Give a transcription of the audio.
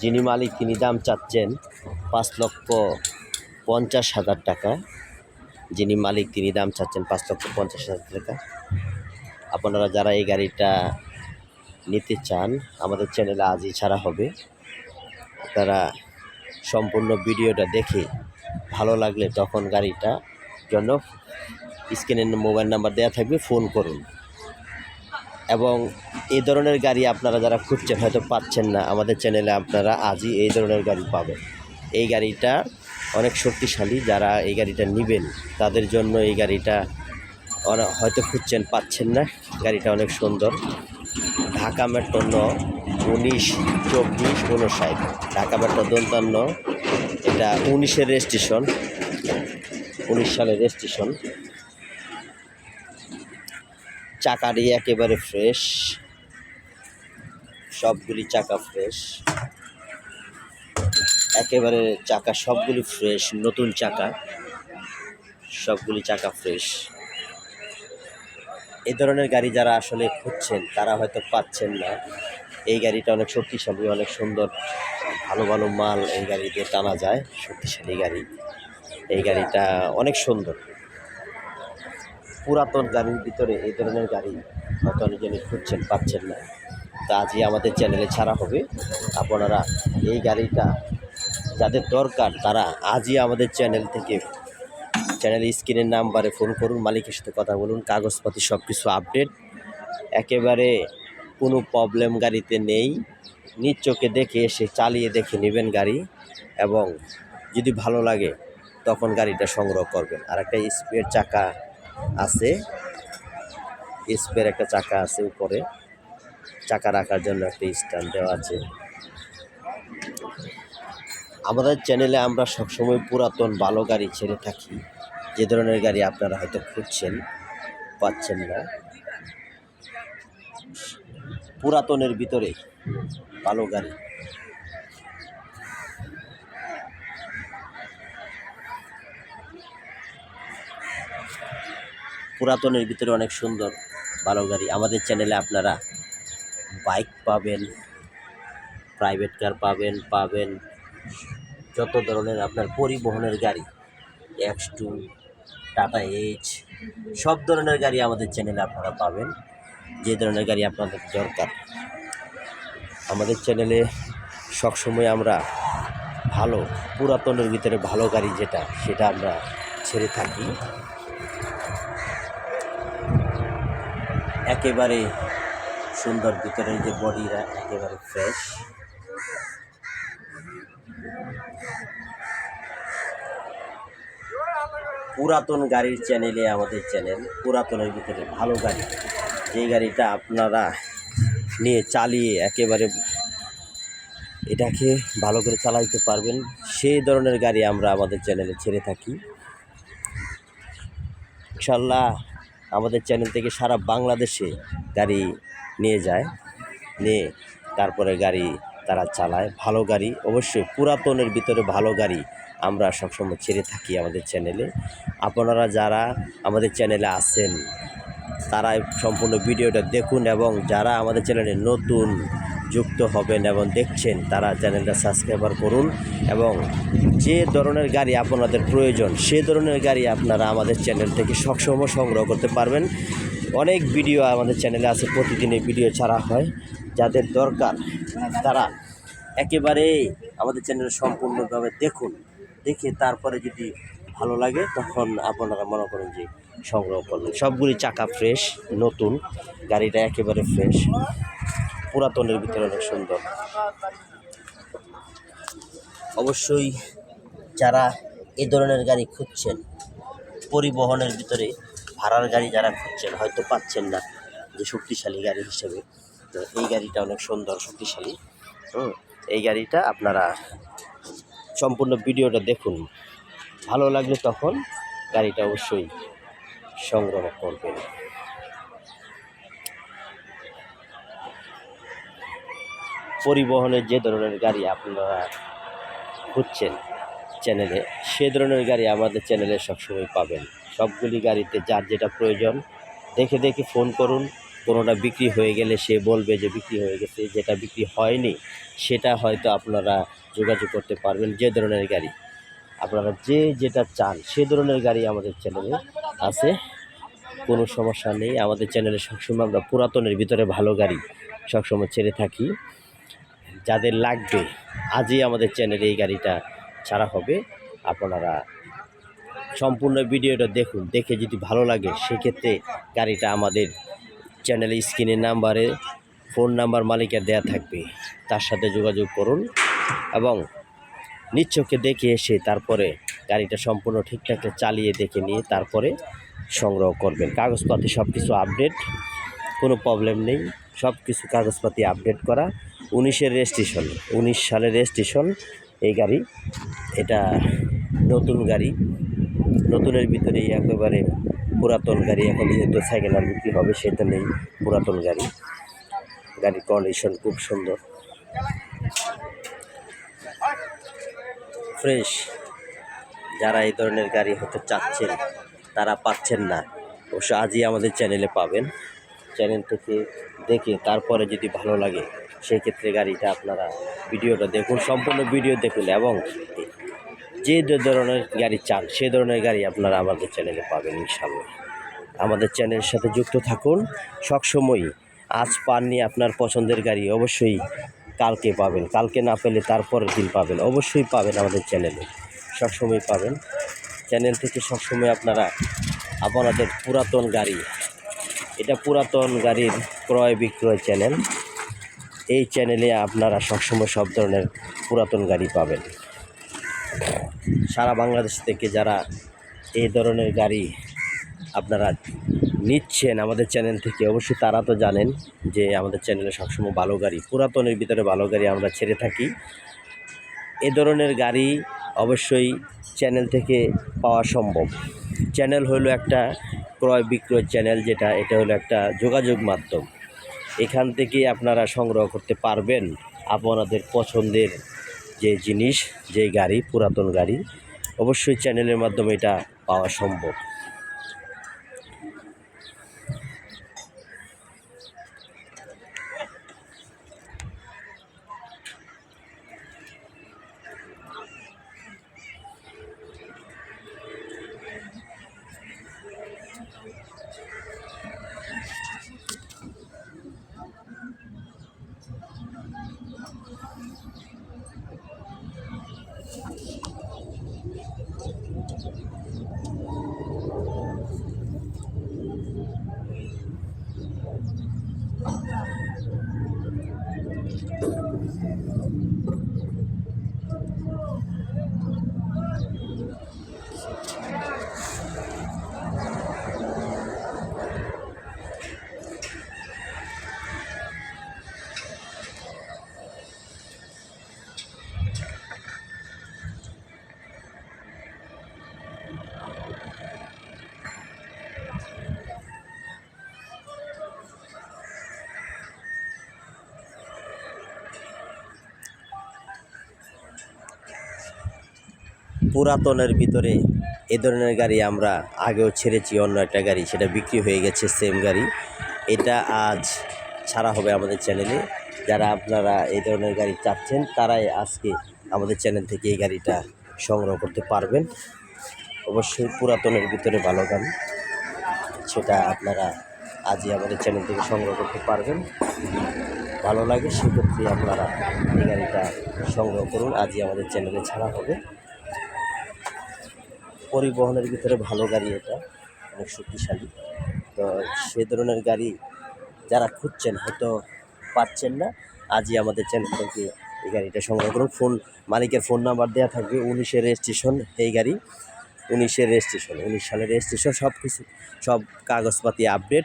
যিনি মালিক, তিনি দাম চাচ্ছেন পাঁচ লক্ষ পঞ্চাশ হাজার টাকা। যিনি মালিক, তিনি দাম চাচ্ছেন পাঁচ লক্ষ পঞ্চাশ হাজার টাকা। আপনারা যারা এই গাড়িটা নিতে চান, আমাদের চ্যানেলে আজই ছাড়া হবে। তারা সম্পূর্ণ ভিডিওটা দেখে ভালো লাগলে তখন গাড়িটা জন্য স্ক্রিনের মোবাইল নাম্বার দেওয়া থাকবে, ফোন করুন। এবং এই ধরনের গাড়ি আপনারা যারা খুঁজছেন হয়তো পাচ্ছেন না, আমাদের চ্যানেলে আপনারা আজই এই ধরনের গাড়ি পাবেন। এই গাড়িটা অনেক শক্তিশালী যারা এই গাড়িটা নেবেন, তাদের জন্য এই গাড়িটা হয়তো খুঁজছেন, পাচ্ছেন না। গাড়িটা অনেক সুন্দর। ঢাকা মেট্রো ন উনিশ চব্বিশ উনষাট ঢাকা মেট্রো দন্তান্ন, এটা উনিশের রেজিস্ট্রেশন। উনিশ সালের রেজিস্ট্রেশন। চাকাটি একেবারে ফ্রেশ। সবগুলি চাকা ফ্রেশ একেবারে চাকা সবগুলি ফ্রেশ নতুন চাকা। সবগুলি চাকা ফ্রেশ এই ধরনের গাড়ি যারা আসলে খুঁজছেন, তারা হয়তো পাচ্ছেন না। এই গাড়িটা অনেক শক্তিশালী, অনেক সুন্দর, ভালো ভালো মাল এই গাড়ি দিয়ে টানা যায়, শক্তিশালী গাড়ি। এই গাড়িটা অনেক সুন্দর। পুরাতন গাড়ির ভিতরে এই ধরনের গাড়ি হয়তো অনেকজনই খুঁজছেন, পাচ্ছেন না। তা আজই আমাদের চ্যানেলে ছাড়া হবে। আপনারা এই গাড়িটা যাদের দরকার তারা আজই আমাদের চ্যানেল থেকে চ্যানেল স্ক্রিনের নাম্বারে ফোন করুন, মালিকের সাথে কথা বলুন কাগজপাতি সব কিছু আপডেট। একেবারে কোনো প্রবলেম গাড়িতে নেই। নিজ চোখে দেখে এসে চালিয়ে দেখে নেবেন গাড়ি এবং যদি ভালো লাগে তখন গাড়িটা সংগ্রহ করবেন। আর একটা স্পেয়ার চাকা আছে। স্পেয়ার একটা চাকা আছে উপরে। চাকা রাখার জন্য একটা স্ট্যান্ড দেওয়া আছে। আমাদের চ্যানেলে আমরা সবসময় পুরাতন ভালো গাড়ি ছেড়ে থাকি। যে ধরনের গাড়ি আপনারা হয়তো খুঁজছেন, পাচ্ছেন না। পুরাতনের ভিতরে ভালো গাড়ি। পুরাতনের ভিতরে অনেক সুন্দর ভালো গাড়ি। আমাদের চ্যানেলে আপনারা বাইক পাবেন প্রাইভেট কার পাবেন পাবেন যত ধরনের আপনার পরিবহনের গাড়ি এক্স টু টাটা এইচ সব ধরনের গাড়ি আমাদের চ্যানেলে আপনারা পাবেন। যে ধরনের গাড়ি আপনাদের দরকার। আমাদের চ্যানেলে সবসময় আমরা ভালো, পুরাতনের ভিতরে ভালো গাড়ি যেটা, সেটা আমরা ছেড়ে থাকি। একেবারে সুন্দর ভিতরের যে বডিরা একেবারে ফ্রেশ পুরাতন গাড়ির চ্যানেলে আমাদের চ্যানেল পুরাতনের ভিতরে ভালো গাড়ি। যে গাড়িটা আপনারা নিয়ে চালিয়ে একেবারে এটাকে ভালো করে চালাইতে পারবেন, সেই ধরনের গাড়ি আমরা আমাদের চ্যানেলে ছেড়ে থাকি। ইনশাল্লাহ আমাদের চ্যানেল থেকে সারা বাংলাদেশে গাড়ি নিয়ে যায়। নিয়ে তারপরে গাড়ি তারা চালায়। ভালো গাড়ি, অবশ্যই পুরাতনের ভিতরে ভালো গাড়ি আমরা সবসময় ছেড়ে থাকি আমাদের চ্যানেলে। আপনারা যারা আমাদের চ্যানেলে আছেন, তারা সম্পূর্ণ ভিডিওটা দেখুন এবং যারা আমাদের চ্যানেলে নতুন যুক্ত হবেন এবং দেখছেন, তারা চ্যানেলটা সাবস্ক্রাইবার করুন এবং যে ধরনের গাড়ি আপনাদের প্রয়োজন, সে ধরনের গাড়ি আপনারা আমাদের চ্যানেল থেকে সবসময় সংগ্রহ করতে পারবেন। অনেক ভিডিও আমাদের চ্যানেলে আছে, প্রতিদিনের ভিডিও ছাড়া হয়। যাদের দরকার, তারা একেবারে আমাদের চ্যানেল সম্পূর্ণভাবে দেখুন, দেখে তারপরে যদি ভালো লাগে, তখন আপনারা মনে করেন যে সংগ্রহ করবেন। সবগুলি চাকা ফ্রেশ নতুন, গাড়িটা একেবারে ফ্রেশ পুরাতনের ভিতরে অনেক সুন্দর। অবশ্যই যারা এ ধরনের গাড়ি খুঁজছেন, পরিবহনের ভিতরে ভাড়ার গাড়ি যারা খুঁজছেন, হয়তো পাচ্ছেন না যে শক্তিশালী গাড়ি হিসেবে। তো এই গাড়িটা অনেক সুন্দর, শক্তিশালী। হুম, এই গাড়িটা আপনারা সম্পূর্ণ ভিডিওটা দেখুন। ভালো লাগলে তখন গাড়িটা অবশ্যই সংগ্রহ করবেন। পরিবহনের যে ধরনের গাড়ি আপনারা খুঁজছেন চ্যানেলে, সে ধরনের গাড়ি আমাদের চ্যানেলে সবসময় পাবেন। সবগুলি গাড়িতে যার যেটা প্রয়োজন, দেখে দেখে ফোন করুন। কোনোটা বিক্রি হয়ে গেলে সে বলবে যে বিক্রি হয়ে গেছে, যেটা বিক্রি হয়নি, সেটা হয়তো আপনারা যোগাযোগ করতে পারবেন যে ধরনের গাড়ি। আপনারা যে যেটা চান, সে ধরনের গাড়ি আমাদের চ্যানেলে আছে। কোনো সমস্যা নেই, আমাদের চ্যানেলে সবসময় আমরা পুরাতনের ভিতরে ভালো গাড়ি সবসময় ছেড়ে থাকি। যাদের লাগবে, আজই আমাদের চ্যানেলে এই গাড়িটা ছাড়া হবে। আপনারা সম্পূর্ণ ভিডিওটা দেখুন। দেখে যদি ভালো লাগে, সেক্ষেত্রে গাড়িটা আমাদের চ্যানেলে স্ক্রিনের নাম্বারে ফোন নাম্বার মালিকের দেয়া থাকবে। তার সাথে যোগাযোগ করুন এবং নিচ্ছকে দেখে এসে তারপরে গাড়িটা সম্পূর্ণ ঠিকঠাক চালিয়ে দেখে নিয়ে তারপরে সংগ্রহ করবেন। কাগজপাতি সব কিছু আপডেট কোনো প্রবলেম নেই। সব কিছু কাগজপাতি আপডেট করা। উনিশের রেজিস্ট্রেশন উনিশ সালের রেজিস্ট্রেশন এই গাড়ি, এটা নতুন গাড়ি। নতুনের ভিতরেই একেবারে পুরাতন গাড়ি, এখন যেহেতু সাইকেল আর বিক্রি হবে, সেটা নেই। পুরাতন গাড়ি। গাড়ির কন্ডিশন খুব সুন্দর। ফ্রেশ যারা এই ধরনের গাড়ি হতে চাচ্ছেন, তারা পাচ্ছেন না। অবশ্য আজই আমাদের চ্যানেলে পাবেন। চ্যানেল থেকে দেখে তারপরে যদি ভালো লাগে, সেই ক্ষেত্রে গাড়িটা আপনারা ভিডিওটা দেখুন, সম্পূর্ণ ভিডিও দেখুন এবং যে ধরনের গাড়ি চান, সে ধরনের গাড়ি আপনারা আমাদের চ্যানেলে পাবেন ইনশাল্লাহ আমাদের চ্যানেলের সাথে যুক্ত থাকুন। সবসময়ই আজ পাননি আপনার পছন্দের গাড়ি অবশ্যই কালকে পাবেন। কালকে না পেলে তারপরের দিন পাবেন। অবশ্যই পাবেন আমাদের চ্যানেলে। সবসময় পাবেন। চ্যানেল থেকে সবসময় আপনারা আপনাদের পুরাতন গাড়ি, এটা পুরাতন গাড়ির ক্রয় বিক্রয় চ্যানেল। এই চ্যানেলে আপনারা সবসময় সব ধরনের পুরাতন গাড়ি পাবেন। সারা বাংলাদেশ থেকে যারা এই ধরনের গাড়ি আপনারা নিচ্ছেন আমাদের চ্যানেল থেকে, অবশ্যই তারা তো জানেন যে আমাদের চ্যানেলে সবসময় ভালো গাড়ি, পুরাতনের ভিতরে ভালো গাড়ি আমরা ছেড়ে থাকি। এ ধরনের গাড়ি অবশ্যই চ্যানেল থেকে পাওয়া সম্ভব। চ্যানেল হলো একটা ক্রয় বিক্রয় চ্যানেল যেটা, এটা হলো একটা যোগাযোগ মাধ্যম। এখান থেকে আপনারা সংগ্রহ করতে পারবেন আপনাদের পছন্দের যে জিনিস যে গাড়ি পুরাতন গাড়ি অবশ্যই চ্যানেলের মাধ্যমে এটা পাওয়া সম্ভব। পুরাতনের ভিতরে এ ধরনের গাড়ি আমরা আগেও ছেড়েছি, অন্য একটা গাড়ি, সেটা বিক্রি হয়ে গেছে সেম গাড়ি। এটা আজ ছাড়া হবে আমাদের চ্যানেলে যারা আপনারা এই ধরনের গাড়ি চাচ্ছেন, তারাই আজকে আমাদের চ্যানেল থেকে এই গাড়িটা সংগ্রহ করতে পারবেন। অবশ্যই পুরাতনের ভিতরে ভালো গাড়ি, সেটা আপনারা আজই আমাদের চ্যানেল থেকে সংগ্রহ করতে পারবেন। ভালো লাগে, সেক্ষেত্রে আপনারা এই গাড়িটা সংগ্রহ করুন। আজই আমাদের চ্যানেলে ছাড়া হবে। পরিবহনের ভিতরে ভালো গাড়ি এটা, অনেক শক্তিশালী। তো সে ধরনের গাড়ি যারা খুঁজছেন হয়তো পাচ্ছেন না, আজই আমাদের চ্যানেল থেকে এই গাড়িটা সংগ্রহ করুন। ফোন, মালিকের ফোন নাম্বার দেওয়া থাকবে, উনিশের রেজিস্ট্রেশন এই গাড়ি। উনিশের রেজিস্ট্রেশন উনিশ সালের রেজিস্ট্রেশন সব কিছু সব কাগজপাতি আপডেট